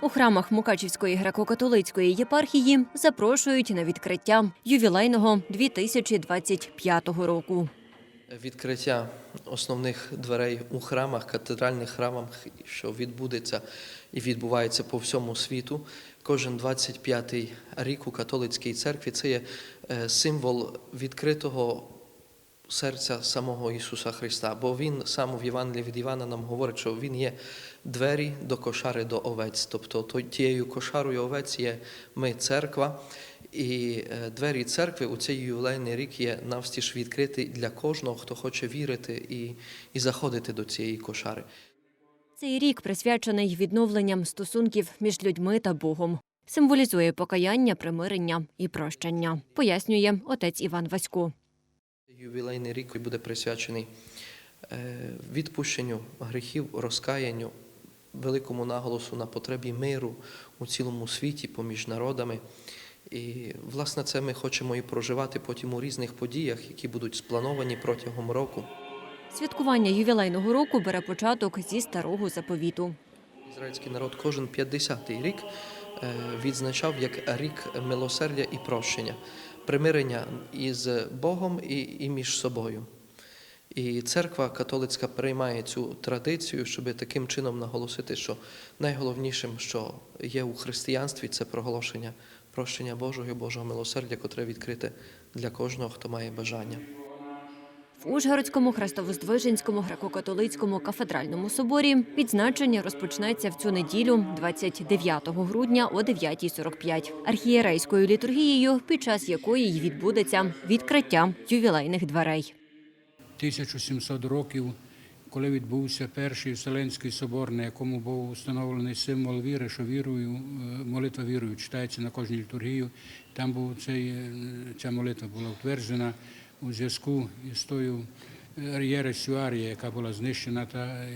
У храмах Мукачівської греко-католицької єпархії запрошують на відкриття ювілейного 2025 року. Відкриття основних дверей у храмах, катедральних храмах, що відбудеться і відбувається по всьому світу. Кожен 25-й рік у католицькій церкві це є е, символ відкритого серця самого Ісуса Христа. Бо Він сам в Євангелії від Івана нам говорить, що Він є двері до кошари до овець. Тобто тією кошарою овець є ми, церква. І е, двері церкви у цей ювілейний рік є навстіж відкриті для кожного, хто хоче вірити і, і заходити до цієї кошари. Цей рік присвячений відновленням стосунків між людьми та Богом. Символізує покаяння, примирення і прощення, пояснює отець Іван Васько. Ювілейний рік буде присвячений е, відпущенню гріхів, розкаянню, великому наголосу на потребі миру у цілому світі поміж народами. І, власне, це ми хочемо і проживати потім у різних подіях, які будуть сплановані протягом року. Святкування ювілейного року бере початок зі старого заповіту. Ізраїльський народ кожен 50-й рік е, відзначав як рік милосердя і прощення, примирення із Богом і, і між собою. І церква католицька приймає цю традицію, щоб таким чином наголосити, що найголовнішим, що є у християнстві, це проголошення прощення Божого і Божого милосердя, котре відкрите для кожного, хто має бажання. В Ужгородському Хрестовоздвиженському греко-католицькому кафедральному соборі відзначення розпочнеться в цю неділю, 29 грудня о 9.45, архієрейською літургією, під час якої й відбудеться відкриття ювілейних дверей. 1700 років, коли відбувся перший Вселенський собор, на якому був встановлений символ віри, що вірою, е, молитва вірою читається на кожній літургію. Там був цей, е, ця молитва була утверджена у зв'язку із тою е, єресю Арія, яка була знищена та е,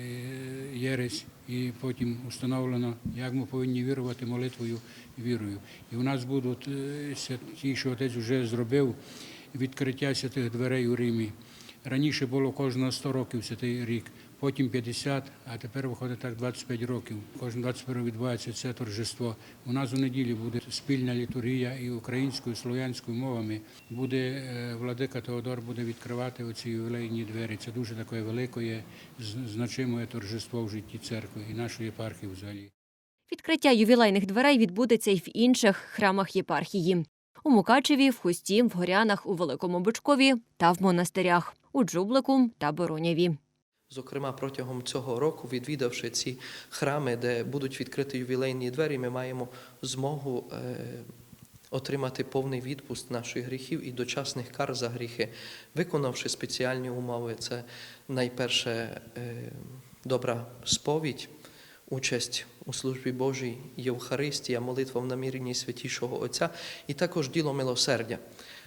єресь, і потім установлено, як ми повинні вірувати молитвою вірою. І у нас будуть святі, ті, що отець вже зробив, відкриття святих дверей у Римі. Раніше було кожного 100 років святий рік, потім 50, а тепер виходить так 25 років. Кожен 21 відбувається це торжество. У нас у неділі буде спільна літургія і українською, і слов'янською мовами. Буде е, владика Теодор буде відкривати оці ювілейні двері. Це дуже таке велике, значиме торжество в житті церкви і нашої єпархії взагалі. Відкриття ювілейних дверей відбудеться й в інших храмах єпархії. У Мукачеві, в Хусті, в Горянах, у Великому Бичкові та в монастирях, у Джублику та Бороняві. Зокрема, протягом цього року, відвідавши ці храми, де будуть відкриті ювілейні двері, ми маємо змогу е, отримати повний відпуск наших гріхів і дочасних кар за гріхи, виконавши спеціальні умови. Це найперше е, добра сповідь, участь у службі Божій, Євхаристія, молитва в наміренні святішого Отця, і також діло милосердя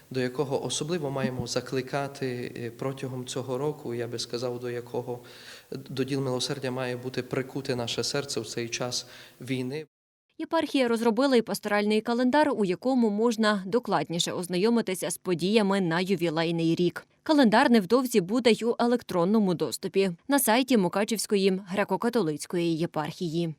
до якого особливо маємо закликати е, протягом цього року, я би сказав, до якого до діл милосердя має бути прикуте наше серце в цей час війни. Єпархія розробила й пасторальний календар, у якому можна докладніше ознайомитися з подіями на ювілейний рік. Календар невдовзі буде й у електронному доступі на сайті Мукачівської греко-католицької єпархії.